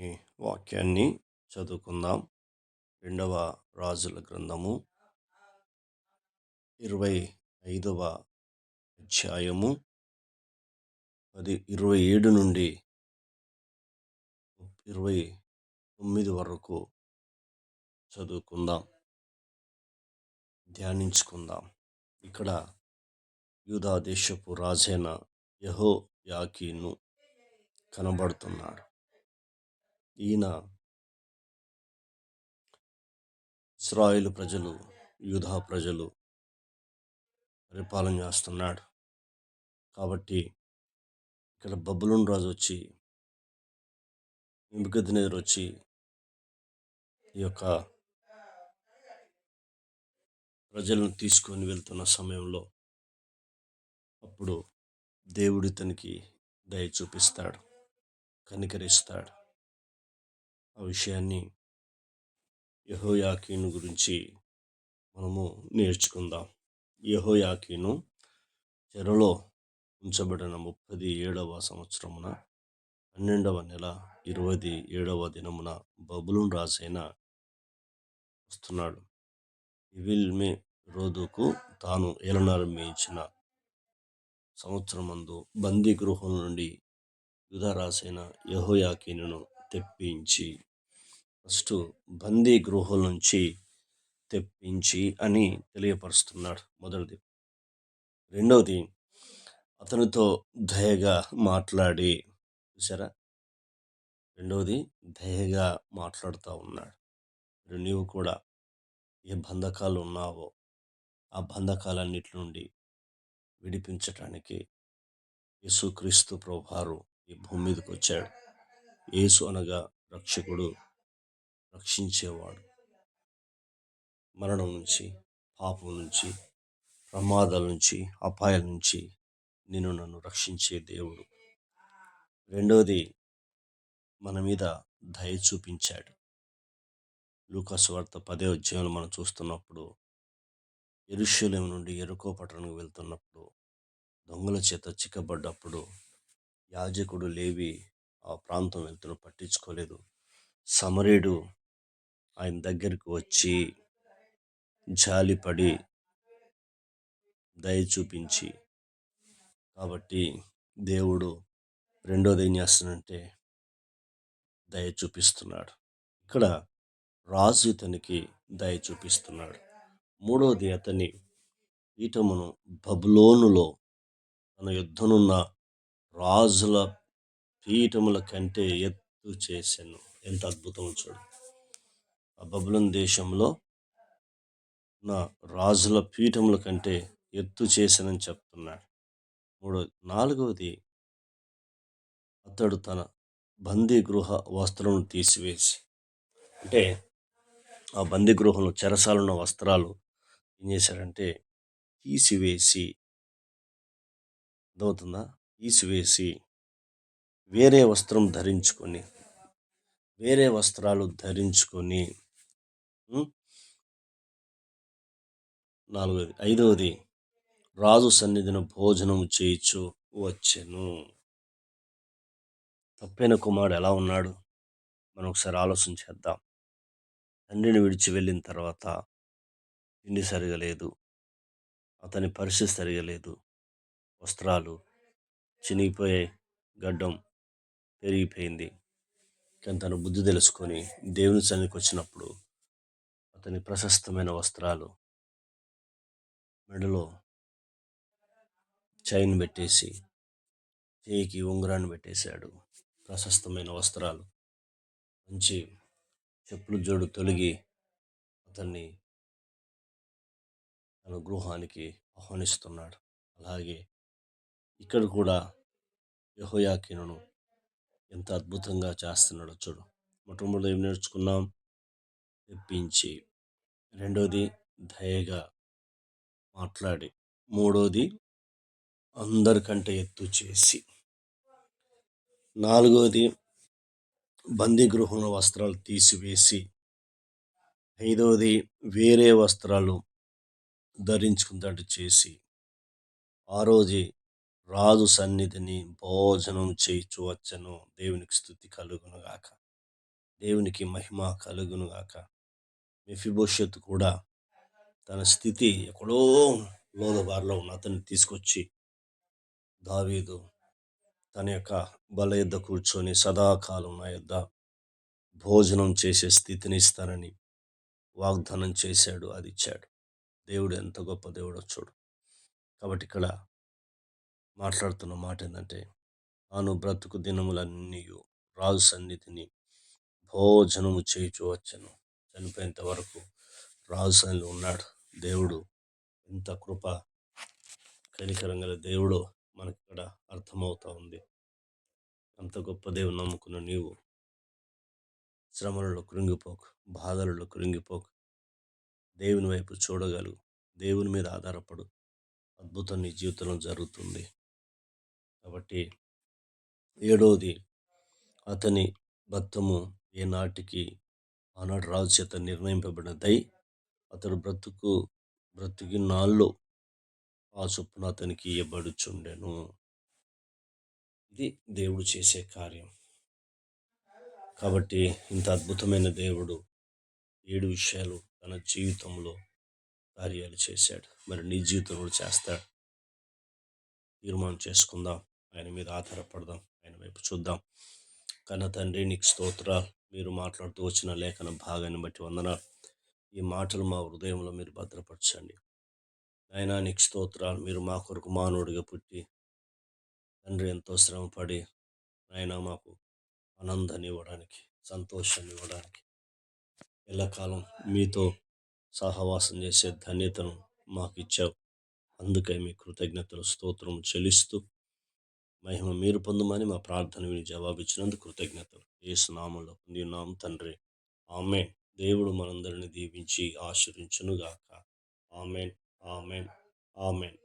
ఈ వాక్యాన్ని చదువుకుందాం. రెండవ రాజుల గ్రంథము ఇరవై ఐదవ అధ్యాయము అది ఇరవై ఏడు నుండి ఇరవై తొమ్మిది వరకు చదువుకుందాం. ధ్యానించుకుందాం. ఇక్కడ యూదా దేశపు రాజైన యహో యాకీను కనబడుతున్నాడు. ఈయన ఇస్రాయిల్ ప్రజలు యూధా ప్రజలు పరిపాలన చేస్తున్నాడు. కాబట్టి ఇక్కడ బబులున్ రాజు వచ్చి నిబుకద్నేరు వచ్చి ఈ యొక్క ప్రజలను తీసుకొని వెళ్తున్న సమయంలో అప్పుడు దేవుడు తనకి దయ చూపిస్తాడు కనికరిస్తాడు. ఆ విషయాన్ని యహోయాకీను గురించి మనము నేర్చుకుందాం. యహోయాకీను చెరలో ఉంచబడిన ముప్పది ఏడవ సంవత్సరమున పన్నెండవ నెల ఇరవై ఏడవ దినమున బబులున్ రాజైన వస్తున్నాడు. ఇవిల్మే రోజుకు తాను ఏలనారంభించిన సంవత్సరమందు బందీ గృహం నుండి యుధరాసైన యహోయాకీను తెప్పించి ఫస్ట్ బందీ గృహం నుంచి తెప్పించి అని తెలియపరుస్తున్నాడు మొదటిది. రెండవది అతనితో దయగా మాట్లాడి చూసారా రెండవది దయగా మాట్లాడుతూ ఉన్నాడు. నీవు కూడా ఏ బంధకాలు ఉన్నావో ఆ బంధకాలన్నిటి నుండి విడిపించటానికి యేసుక్రీస్తు ప్రభువారు ఈ భూమి మీదకి వచ్చాడు. యేసు అనగా రక్షకుడు రక్షించేవాడు. మరణం నుంచి పాపం నుంచి ప్రమాదాల నుంచి అపాయాల నుంచి నేను నన్ను రక్షించే దేవుడు. రెండవది మన మీద దయ చూపించాడు. లూకాస్ వార్త పదే అధ్యాయంలో మనం చూస్తున్నప్పుడు ఎరుషులేం నుండి ఎరుకో పట్టణంకి వెళ్తున్నప్పుడు దొంగల చేత చిక్కబడ్డప్పుడు యాజకుడు లేవి ఆ ప్రాంతం వెళ్తున్న పట్టించుకోలేదు. సమరేడు ఆయన దగ్గరికి వచ్చి జాలిపడి దయ చూపించి కాబట్టి దేవుడు రెండోది ఏం చేస్తున్నాడంటే దయ చూపిస్తున్నాడు. ఇక్కడ రాజు ఇతనికి దయ చూపిస్తున్నాడు. మూడవది అతని పీఠమును బబులోనులో తన యుద్ధనున్న రాజుల పీఠముల కంటే ఎత్తు చేశాను. ఎంత అద్భుతం చూడు. బబులోన్ దేశంలో నా రాజుల పీఠముల కంటే ఎత్తు చేశానని చెప్తున్నాడు. మూడో నాలుగవది అతడు తన బందీ గృహ వస్త్రమును తీసివేసి అంటే ఆ బందీ గృహంలో చెరసాలున్న వస్త్రాలు ఏం చేశారంటే తీసివేసి అర్థమవుతుందా? తీసివేసి వేరే వస్త్రం ధరించుకొని వేరే వస్త్రాలు ధరించుకొని నాలుగోది. ఐదవది రాజు సన్నిధిన భోజనం చేయించు వచ్చెను. తప్పైన కుమారుడు ఎలా ఉన్నాడు? మనం ఒకసారి ఆలోచన చేద్దాం. తండ్రిని విడిచి వెళ్ళిన తర్వాత తిండి సరిగలేదు అతని పరిస్థితి సరిగలేదు వస్త్రాలు చినిగిపోయే గడ్డం పెరిగిపోయింది. కానీ తను బుద్ధి తెలుసుకొని దేవుని సన్నిధికి వచ్చినప్పుడు అతని ప్రశస్తమైన వస్త్రాలు మెడలో చైన్ పెట్టేసి చేయికి ఉంగరాన్ని పెట్టేశాడు. ప్రశస్తమైన వస్త్రాలు. మంచి చెప్పులు జోడు తొలగి అతన్ని తన గృహానికి ఆహ్వానిస్తున్నాడు. అలాగే ఇక్కడ కూడా యహోయాకిను ఎంత అద్భుతంగా చేస్తున్నాడో చూడు. మొట్టమొదటి ఏం నేర్చుకున్నాం? తెప్పించి రెండోది దయగా మాట్లాడి. మూడోది అందరికంటే ఎత్తు చేసి. నాలుగోది బందీగృహంలో వస్త్రాలు తీసివేసి. ఐదవది వేరే వస్త్రాలు ధరించుకున్నట్టు చేసి. ఆరోజు రాజు సన్నిధిని భోజనం చేయించవచ్చను దేవునికి స్థుతి కలుగునుగాక. దేవునికి మహిమ కలుగును మెఫిబోషత్ కూడా తన స్థితి ఎక్కడో లోదబారిలో ఉన్న అతన్ని తీసుకొచ్చి దావీదు తన యొక్క బల యుద్ధ కూర్చొని సదాకాలం నా యొద్ద భోజనం చేసే స్థితిని ఇస్తానని వాగ్దానం చేశాడు అది ఇచ్చాడు. దేవుడు ఎంత గొప్ప దేవుడో చూడు. కాబట్టి ఇక్కడ మాట్లాడుతున్న మాట ఏంటంటే తాను బ్రతుకు దినములన్నీ రాజు సన్నిధిని భోజనము చేయుచు వచ్చను. చనిపోయేంత వరకు రాజు ఉన్నాడు. దేవుడు ఎంత కృప కనికరం గల దేవుడు మనకి ఇక్కడ అర్థమవుతా ఉంది. అంత గొప్ప దేవుడు నమ్ముకున్న నీవు శ్రమలలో కృంగిపోకు బాధలలో కృంగిపోకు. దేవుని వైపు చూడగలుగు దేవుని మీద ఆధారపడు. అద్భుతం నీ జీవితంలో జరుగుతుంది. కాబట్టి ఏడవది అతని భక్తము ఏ నాటికి ఆనాడు రాజు చేత నిర్ణయింపబడినదై అతడు బ్రతుకు బ్రతికి నాళ్ళు ఆ చొప్పున అతనికి ఇవ్వబడుచుండెను ఇది దేవుడు చేసే కార్యం. కాబట్టి ఇంత అద్భుతమైన దేవుడు ఏడు విషయాలు తన జీవితంలో కార్యాలు చేశాడు. మరి నీ జీవితం కూడా చేస్తాడు తీర్మానం చేసుకుందాం. ఆయన మీద ఆధారపడదాం. ఆయన వైపు చూద్దాం. కన్న తండ్రి నీకు స్తోత్రాలు. మీరు మాట్లాడుతూ వచ్చిన లేఖన భాగాన్ని బట్టి వందన ఈ మాటలు మా హృదయంలో మీరు భద్రపరచండి. ఆయన నీకు స్తోత్రాలు. మీరు మా కొరకు మానవుడిగా పుట్టి తండ్రి ఎంతో శ్రమపడి ఆయన మాకు ఆనందాన్ని ఇవ్వడానికి సంతోషాన్ని ఇవ్వడానికి ఎల్లకాలం మీతో సహవాసం చేసే ధన్యతను మాకు ఇచ్చావు. అందుకే మీ కృతజ్ఞతలు స్తోత్రం చెల్లిస్తూ మహిమ మీరు పొందమని మా ప్రార్థన విని జవాబిచ్చినందుకు కృతజ్ఞతలు. ఏసునామంలో ఉన్నాం తండ్రి. ఆమెన్. దేవుడు మనందరిని దీవించి ఆశ్రయించునుగాక ఆమెన్. ఆమెన్. ఆమెన్.